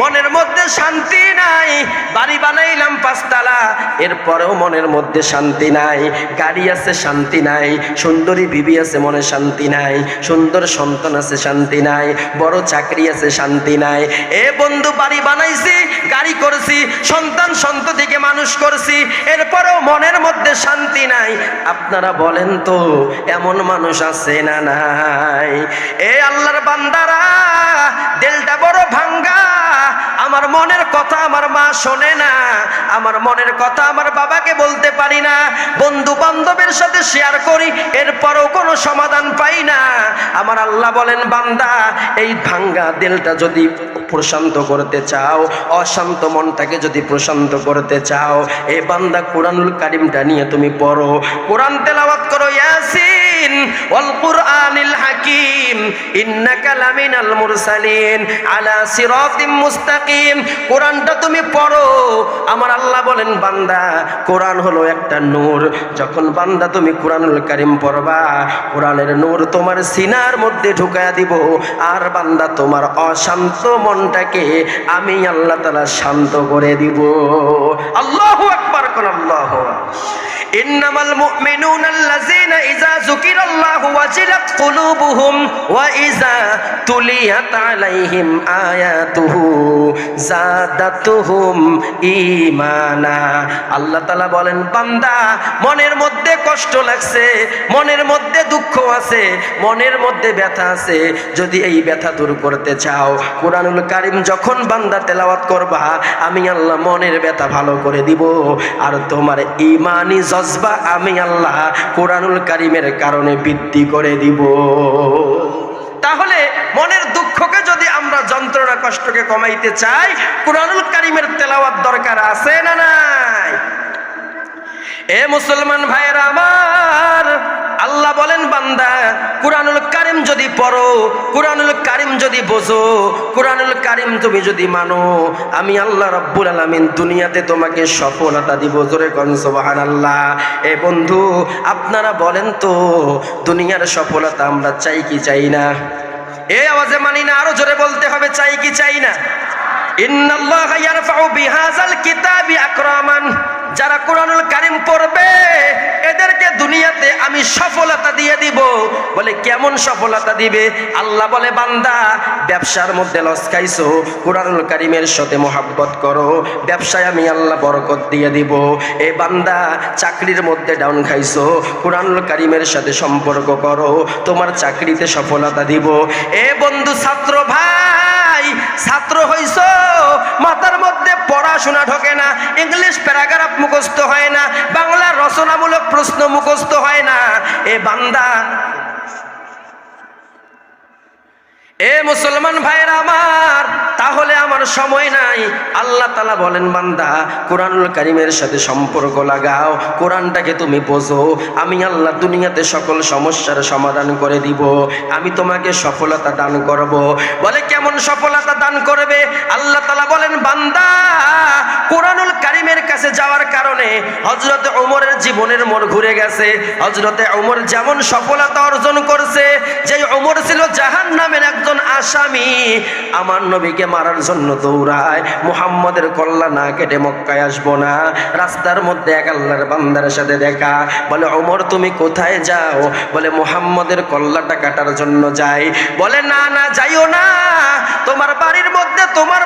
মনের মধ্যে শান্তি নাই। বাড়ি বানাইলাম পাঁচতলা, এরপরেও মনের মধ্যে শান্তি নাই। গাড়ি আছে, শান্তি নাই। সুন্দরী বিবি আছে, মনে শান্তি নাই। সুন্দর সন্তান আছে, শান্তি নাই। বড় চাকরি আছে, শান্তি নাই। এ বন্ধু, বাড়ি বানাইছি, গাড়ি করছি, সন্তান সন্ততিকে মানুষ করছি, এরপরেও মনের মধ্যে শান্তি নাই। আপনারা বলেন তো, এমন মানুষ আছে না নাই? এ আল্লাহর বান্দারা, দিলটা বড় ভাঙ্গা, আমার মনের কথা আমার মা শোনে না, আমার মনের কথা আমার বাবাকে বলতে পারি না। বন্ধু বান্ধবের সাথে শেয়ার করি, এরপরও কোনো সমাধান পাই না। আমার আল্লাহ বলেন, বান্দা, এই ভাঙ্গা দিলটা যদি প্রশান্ত করতে চাও, অশান্ত মনটাকে যদি প্রশান্ত করতে চাও এই বান্দা কোরআনুল কারিমটা নিয়ে তুমি পড়ো। কোরআন তেলাওয়াত করো, ইয়াসিন। হাকিম মুস্তাকিম। তুমি পড়ো। আমার আল্লাহ বলেন, বান্দা হলো একটা যখন বান্দা তুমি পড়বা তোমার সিনার মধ্যে ঢুকায়া দিব। আর বান্দা, তোমার অশান্ত মনটাকে আমি আল্লাহ তাআলা শান্ত করে দিব। আল্লাহু আকবার কোন আল্লাহ ইন্নামাল মুমিনুনাল্লাযীনা ইযা যুকিরাল্লাহু ওয়াজিলাত কুলুবুহুম ওয়া ইযা তুলিয়াত আলাইহিম আয়াতুহু যাদাতুহুম ঈমানা। আল্লাহ তাআলা বলেন, বান্দা, মনের মধ্যে কষ্ট লাগছে, মনের মধ্যে দুঃখ আছে, মনের মধ্যে ব্যথা আছে। যদি এই ব্যথা দূর করতে চাও, কোরআনুল কারিম যখন বান্দা তেলাওয়াত করবা, আমি আল্লাহ মনের ব্যথা ভালো করে দিব। আর তোমার ইমানি জজবা আমি আল্লাহ কোরআনুল কারিমের কারণে বৃদ্ধি করে দিব। তাহলে মনের দুঃখকে যদি আমরা যন্ত্রণা কষ্টকে কমাইতে চাই, কোরআনুল কারিমের তেলাওয়াত দরকার আছে না নাই? এ মুসলমান ভাইয়েরা আমার, আল্লাহ বলেন বান্দা, কোরআনুল কারিম যদি পড়ো, কোরআনুল কারিম যদি বোঝো, কোরআনুল কারিম তুমি যদি মানো, আমি আল্লাহ রব্বুল আলামিন দুনিয়াতে তোমাকে সফলতা দিব। জোরে কন আল্লাহ এ বন্ধু, আপনারা বলেন তো, দুনিয়ার সফলতা আমরা চাই কি চাই না? এই আওয়াজে মানি না, আরও জোরে বলতে হবে, চাই কি চাই না? ইন্নাল্লাহা ইয়ারফাউ বিহাযাল কিতাবি আকরামান। যারা কোরআনুল কারিম পড়বে, এদেরকে দুনিয়াতে আমি সফলতা দিয়ে দিব। বলে কেমন সফলতা দিবে? আল্লাহ বলে, বান্দা, ব্যবসার মধ্যে লস খাইছো, কোরআনুল কারিমের সাথে মোহাব্বত করো, ব্যবসায় আমি আল্লাহ বরকত দিয়ে দিব। এ বান্দা, চাকরির মধ্যে ডাউন খাইছো, কোরআনুল কারিমের সাথে সম্পর্ক করো, তোমার চাকরিতে সফলতা দিব। এ বন্ধু ছাত্র ভাই! ছাত্র হইছ, মাথার মধ্যে পড়াশোনা ঢোকে না, ইংলিশ প্যারাগ্রাফ মুখস্থ হয় না, বাংলা রচনামূলক প্রশ্ন মুখস্থ হয় না। এ বান্দা এ মুসলমান ভাইয়ের আমার, তাহলে আমার সময় নাই। আল্লাহ তালা বলেন, বান্দা, কোরআনুল করিমের সাথে সম্পর্ক লাগাও, কোরআনটাকে তুমি বোঝো, আমি আল্লাহ দুনিয়াতে সকল সমস্যার সমাধান করে দিব, আমি তোমাকে সফলতা দান করব। বলে কেমন সফলতা দান করবে? আল্লাহ তালা বলেন, বান্দা কাছে যাওয়ার কারণে হজরত ওমরের জীবনের মোড় ঘুরে গেছে। হজরতে ওমর যেমন সফলতা অর্জন করছে যে ওমর ছিল জাহান নামের একজন আসামি, আমার নবীকে মারার জন্য দৌড়ায়। মুহাম্মদের কল্লা না কেটে মক্কায় আসব না। রাস্তার মধ্যে এক আল্লাহর বান্দার সাথে দেখা। বলে, ওমর, তুমি কোথায় যাও? বলে, মুহাম্মদের কল্লাটা কাটার জন্য যাই। বলে, না না, যাইও না। তোমার বাড়ির মধ্যে তোমার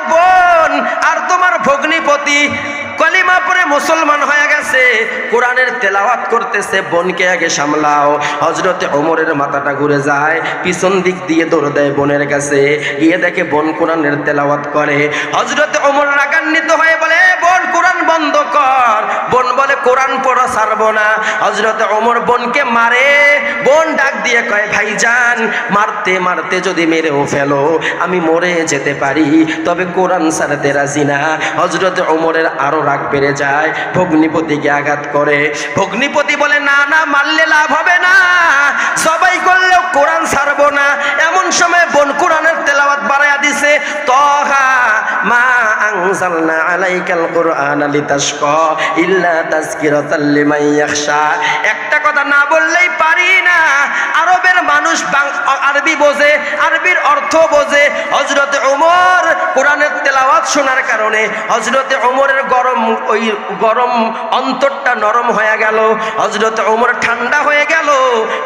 ভগ্নিপতি কলিমা পরে মুসলমান হয়ে গেছে। কোরআনের তেলাওয়াত করতেছে, বোনকে আগে সামলাও। হজরতে ওমরের মাথাটা ঘুরে যায়, পিছন দিক দিয়ে দৌড় দেয় বোনের কাছে। গিয়ে দেখে বোন কোরআনের তেলাওয়াত করে। হজরতে ওমর রাগান্বিত হয়ে বলে, "এ বোন, কোরআন বন্ধ কর। বোন বলে, কোরআন পড়া ছাড়বো না। হজরতে ওমর বোনকে মারে। বোন দিয়ে কয়, ভাইজান, মারতে মারতে যদি মেরেও ফেলো, আমি মরে যেতে পারি। তবে কোরআন ছাড়তে রাজি না। হজরত ওমরের আরও রাগ বেড়ে যায় ভগ্নিপতিকে আঘাত করে। ভগ্নিপতি বলে, না না, মারলে লাভ হবে না। সবাই করলেও কোরআন ছাড়বো না। এমন সময় বোন কোরআনের তেলাওয়াত বাড়াইয়া দিছে, তহা মা আনজালনা আলাইকাল কোরআন লিতাশকা ইল্লা তাযকিরাতাল লিমান ইয়াখশা একটা কথা না বললেই পারি না। আরবের মানুষ আরবি বোঝে, আরবির অর্থ বোঝে। হজরত উমর কোরআনের তেলাওয়াত কারণে হজরতে ওমরের গরম ওই গরম অন্তরটা নরম হয়ে গেল। হজরতে ওমর ঠান্ডা হয়ে গেল।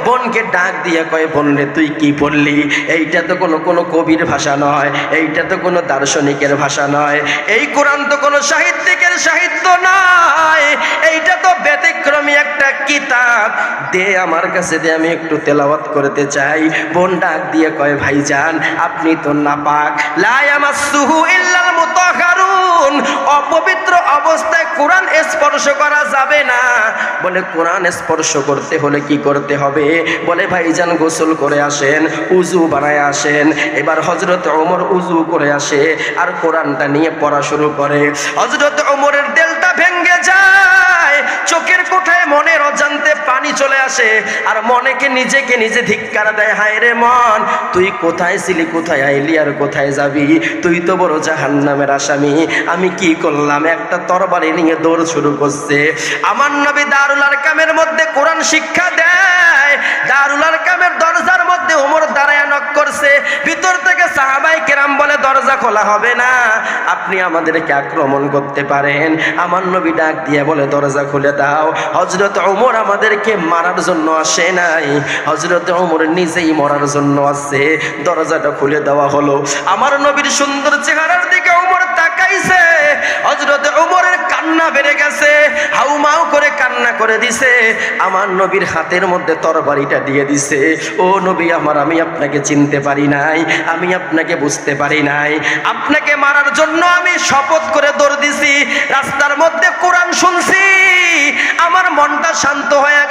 বোনকে ডাক দিয়ে কয়, বোন রে, তুই কি পড়লি এইটা তো কোনো কোনো কবির ভাষা নয়। এইটা তো কোনো দার্শনিকের ভাষা নয়। এই কোরআন তো কোনো সাহিত্যিকের সাহিত্য নাই। এইটা তো ব্যতিক্রমী একটা কিতাব। দে আমার কাছে দে, আমি একটু তেলাওয়াত করতে চাই। বোন ডাক দিয়ে কয়, ভাইজান, আপনি তো নাপাক। লায়ামাসুহু ইল্লাল মুতাহহারুন স্পর্শ করা যাবে না। বলে, কোরআন স্পর্শ করতে হলে কি করতে হবে? বলে, ভাইজান গোসল করে আসেন উজু বানায় আসেন। এবার হজরত ওমর উজু করে আসে আর কোরআনটা নিয়ে পড়া শুরু করে। হজরত ওমরের দেলটা ভেঙ্গে যায়। চোখের কোঠায় মনের অজান্তে পানি চলে আসে, আর মনেকে নিজেকে নিজে ধিক্কার দেয়, হায় রে মন, তুই কোথায় ছিলি, কোথায় আইলি, আর কোথায় যাবি? তুই তো বড় জাহান নামের আসামি, আমি কি করলাম? একটা তরবারি নিয়ে দৌড় শুরু করছে। আমার নবী দারুল আরকামের মধ্যে কোরআন শিক্ষা দেয়, দারুল আরকামের দরজার মধ্যে ওমর দাঁড়ায় নক করছে ভিতর থেকে সাহাবাই কেরাম বলে দরজা খোলা হবে না। আপনি আমাদেরকে আক্রমণ করতে পারেন। আমার নবী ডাক দিয়ে বলে, দরজা খুলে দাও। হজরত ওমর আমাদেরকে মারার জন্য আসে নাই। হজরত ওমর নিজেই মরার জন্য আসছে দরজাটা খুলে দেওয়া হলো। আমার নবীর সুন্দর চেহারার দিকে ওমর তাকাইছে। হজরত ওমরের কান্না বেড়ে গেছে, হাউমাউ করে কান্না করে দিছে, আমার নবীর হাতের মধ্যে তরবারিটা দিয়ে দিছে। ও নবী আমার, আমি আপনাকে চিনতে পারি নাই, আমি আপনাকে বুঝতে পারি নাই। আপনাকে মারার জন্য আমি শপথ করে দৌড় দিছি, রাস্তার মধ্যে কোরআন শুনছি, আমার মনটা শান্ত হয়ে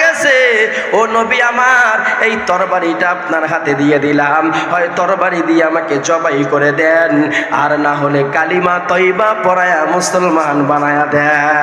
ও নবী আমার, এই তরবারিটা আপনার হাতে দিয়ে দিলাম। হয় তরবারি দিয়ে আমাকে জবাই করে দেন, আর না হলে কালিমা তৈবা পড়ায়া মুসলমান বানায়া দেন।